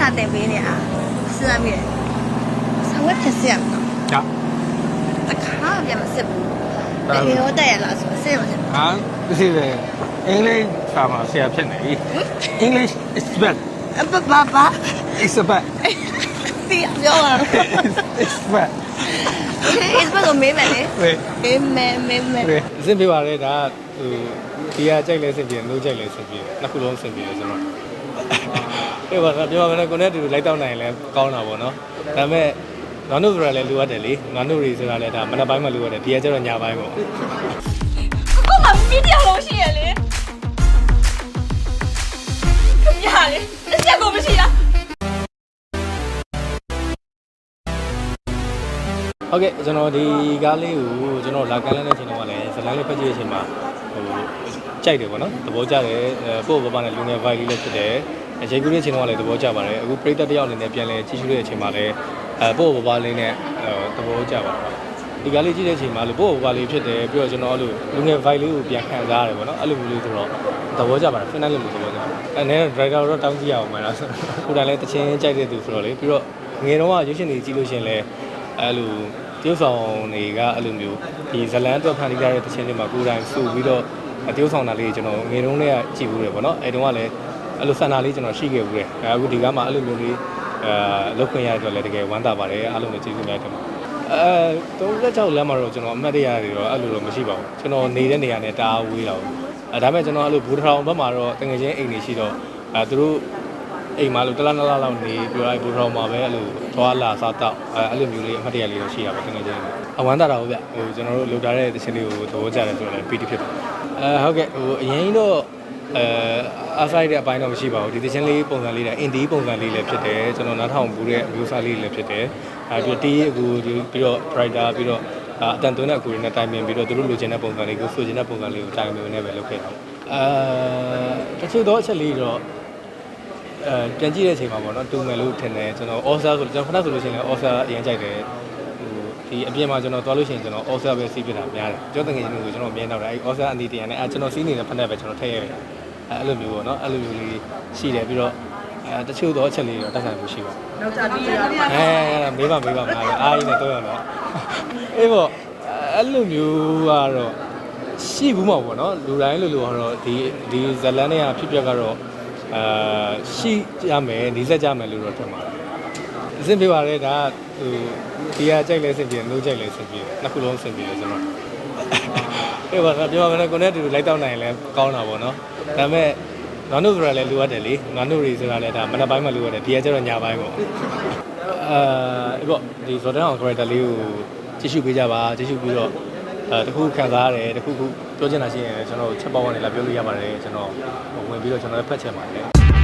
လာတင်ပေးနေတာစဉ်းစားမိတယ်ဆောင်းဝက်ဖြစ်စရမနော်ညာတခါပြန်မစစ်ဘူးတကယ်ရောတက်ရလားဆိုစစ်မစစ်ဟာဒီလေအင်္ဂလိပ်စာမှာဆရာဖြစ်နေပြီ English is bad အပပပါ it's a bad တီးပြောပါ it's bad Okay is ဘယ်လိုမေးမယ်လဲဝေးမေးမယ်မေးမယ်ဝေးအဆင်ပြေပါတယ်ဒါကဟိုဒီကကြိုက်လဲအဆင်ပြေလို့ကြိုက်လဲအဆင်ပြေနှစ်ခုလုံးအဆင်ပြေတယ်ကျွန်တော် အေးပါပြောပါမယ်ကိုနဲ့တူလိုက်တော့နိုင်လဲကောင်းတာပေါ့နော်ဒါပေမဲ့ငါတို့ဆိုတာလည်းလိုအပ်တယ်လေငါတို့တွေဆိုတာလည်းဒါမနက်ပိုင်းမှလိုအပ်တယ်ဒီကကျတော့ညပိုင်းပေါ့ကိုမမီးတရားလုံးရှိရလေခမရလေတစ်ချက်ကိုမရှိလားဟုတ်ကဲ့ကျွန်တော်ဒီကားလေးကိုကျွန်တော်လာကန်လန်းတဲ့အချိန်တော့လည်းဇလန်းလေးဖတ်ကြည့်တဲ့အချိန်မှာဟိုကြိုက်တယ်ပေါ့နော်သဘောကျတယ်အဲပို့ပပနဲ့လူငယ် vibe လေးလည်းဖြစ်တယ် အချိန်ကူးတဲ့အချိန်တော့လည်းသဘောကျပါတယ်အခုပရိသတ်တယောက်အနေနဲ့ပြန်လဲကြည့်ရှုတဲ့အချိန်မှာလည်းအဲပို့ပပလေးနဲ့သဘောကျပါတယ်ဒီကားလေးကြည့်တဲ့အချိန်မှာလို့ပို့ပပလေးဖြစ်တယ်ပြီးတော့ကျွန်တော်အဲ့လိုလူငယ် vibe လေးကိုပြန်ခံစားရတယ်ပေါ့နော်အဲ့လိုမျိုးလေးဆိုတော့သဘောကျပါတယ် final လေးလို့သဘောကျတယ်အဲနဲ့ driver တော့တောင်းကြည့်ရအောင်မယ်လားကိုယ်တိုင်လည်းတချင်းကြိုက်တဲ့သူဆိုတော့လေပြီးတော့ငယ်တော့ကရွှေရှင်တွေကြည့်လို့ရှိရင်လည်းအဲ့လိုတရုတ်ဆောင်တွေကအဲ့လိုမျိုးဒီဇလန်အတွက်ဖန်တီးကြတဲ့တခြင်းတွေမှာကိုယ်တိုင်စုပြီးတော့တရုတ်ဆောင်တာလေးကျွန်တော်ငယ်တုန်းကကြည့်ဘူးတယ်ပေါ့နော်အဲ့တုန်းကလည်း အဲ့လိုဆန္ဒလေးကျွန်တော်ရှိခဲ့ဘူးတယ်အခုဒီကမှအဲ့လိုမျိုးလေးအဲလောက်ခွင့်ရတဲ့အတွက်လည်းတကယ်ဝမ်းသာပါတယ်အားလုံးလည်းကျေးဇူးများတင်ပါတယ်အဲ36လမ်းမှာတော့ကျွန်တော်အမှတ်တရတွေတော့အဲ့လိုတော့မရှိပါဘူးကျွန်တော်နေတဲ့နေရာနဲ့တအားဝေးတော့အဲဒါပေမဲ့ကျွန်တော်အဲ့လိုဘူတထောင်ဘက်မှာတော့တကယ်ချင်းအိမ်နေရှိတော့အဲသူတို့အိမ်မှာလို့တလားနလားလောက်နေပြောလိုက်ဘူတထောင်မှာပဲအဲ့လိုထွားလာစားတော့အဲအဲ့လိုမျိုးလေးအမှတ်တရလေးတော့ရှိတာပါတကယ်ချင်းအဝမ်းသာတာဟုတ်ဗျဟိုကျွန်တော်တို့လုပ်ထားတဲ့တခြင်းလေးကိုသဘောကျတယ်ဆိုတော့လည်းပီတိဖြစ်ပါအဲဟုတ်ကဲ့ဟိုအရင်တော့ အဲအားဆိုင်တဲ့အပိုင်းတော့မရှိပါဘူးဒီတခြင်းလေးပုံစံလေးတဲ့အင်ဒီပုံစံလေးလည်းဖြစ်တယ်ကျွန်တော်နားထောင်ဘူးတဲ့အမျိုးအစားလေးလည်းဖြစ်တယ်အဲပြီးတော့တီးအခုပြီးတော့ writer ပြီးတော့အတန်သွင်းတဲ့အကူတွေနဲ့တိုင်ပင်ပြီးတော့သူတို့လိုချင်တဲ့ပုံစံလေးကိုဆိုချင်တဲ့ပုံစံလေးကိုတိုင်ပင်နေပဲလုပ်ခဲ့တာအဲတချို့သောအချက်လေးတော့အဲပြန်ကြည့်တဲ့အချိန်မှာပေါ့နော်တူမယ်လို့ထင်တယ်ကျွန်တော် offer ဆိုကျွန်တော်ခဏဆိုလို့ရှိရင်လည်း offer အရင်ကြိုက်တယ်ဟိုဒီအပြင်မှာကျွန်တော်သွားလို့ရှိရင်ကျွန်တော် offer ပဲစီးပြတာများတယ်ကျွန်တော်တကယ်ချင်းကိုကျွန်တော်မြင်တော့တယ်အဲ offer အနီတရံနဲ့အဲကျွန်တော်စီးနေတဲ့ဖက်နဲ့ပဲကျွန်တော်ထည့်ရတယ် အဲအဲ့လိုမျိုးပေါ့နော်အဲ့လိုမျိုးလေးရှိတယ်ပြီးတော့အဲတချို့သောအချက်လေးတော့တက်ဆိုင်မှုရှိပါနောက်ကြပြီးရပါအဲမေးပါမေးပါမှာပဲအားကြီးနဲ့တော့ရတော့အေးပေါ့အဲ့လိုမျိုးကတော့ရှိဘူးမှာပေါ့နော်လူတိုင်းလူလူကတော့ဒီဒီဇလန်နဲ့ဖြစ်ပျက်ကတော့အာရှိကြမယ်နေဆက်ကြမယ်လို့တော့ထင်ပါတယ်အဆင်ပြေပါတယ်ဒါဟိုဒီကကြိုက်လဲအဆင်ပြေလို့ကြိုက်လဲအဆင်ပြေနှစ်ခုလုံးအဆင်ပြေတယ်ကျွန်တော် အေးပါပြောပါမယ်ကိုနဲ့တူလိုက်တော့နိုင်လဲကောင်းတာပေါ့နော်ဒါပေမဲ့ငါတို့ဆိုတာလည်းလိုအပ်တယ်လေငါတို့တွေဆိုတာလည်းဒါမနက်ပိုင်းမှလိုအပ်တယ်ဒီကကျတော့ညပိုင်းပေါ့အဲပေါ့ဒီဇော်တန်းအောင် character လေးကိုကြည့်ရှုပေးကြပါကြည့်ရှုပြီးတော့အဲတခုခံစားရတယ်တခုခုပြောချင်တာရှိရင်လည်းကျွန်တော်ချက်ပေါက်ကနေလာပြောလို့ရပါတယ်ကျွန်တော်ဝင်ပြီးတော့ကျွန်တော်လည်းဖတ်ချင်ပါတယ်